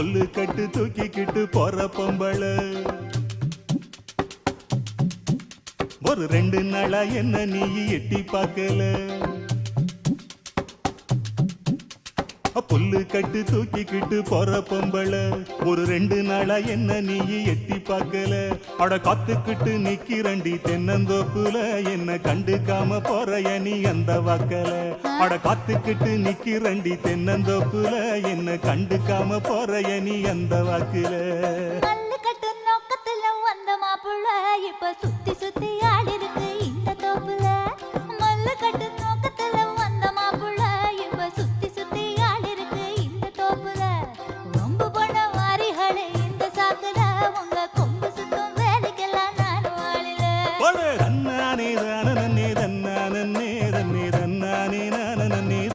புல்லு கட்டு தூக்கிக்கிட்டு போற பொம்பள. ஒரு ரெண்டு நாளா என்ன நீ எட்டி பார்க்கல? புல்லு கட்டு தூக்கிக்கிட்டு போற பொம்பள. ஒரு ரெண்டு நாளா என்ன நீ எட்டி பார்க்கல. அட காத்துக்கிட்டு நிக்கிறண்டி தென்னந்தோப்புல. என்ன கண்டுக்காம போறைய நீ அந்த வாக்கல. அட காத்துக்கிட்டு நிக்கிறண்டி தென்னந்தோப்புல. என்ன கண்டுக்காம போறைய நீ அந்த வாக்குல. கட்டு நோக்கத்துல வந்த மாப்பிள்ள. இப்ப சுத்தி சுத்தி தன்னானே தானே தன்னானே தன்னானே தன்னானே.